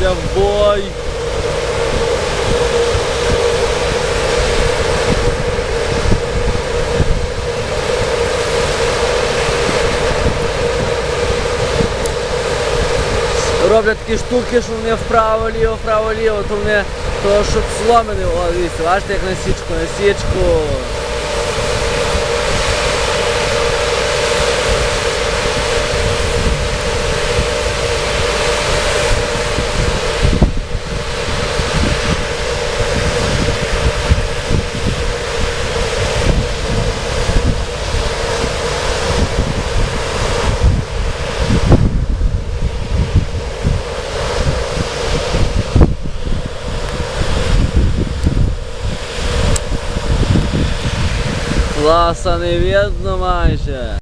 в бой. Роблять такі штуки, що вони вправо-ліво, вправо-ліво, то вони то щоб сломини, о, дивіться, бачите, як на січку, на січку. Класа не видно майже.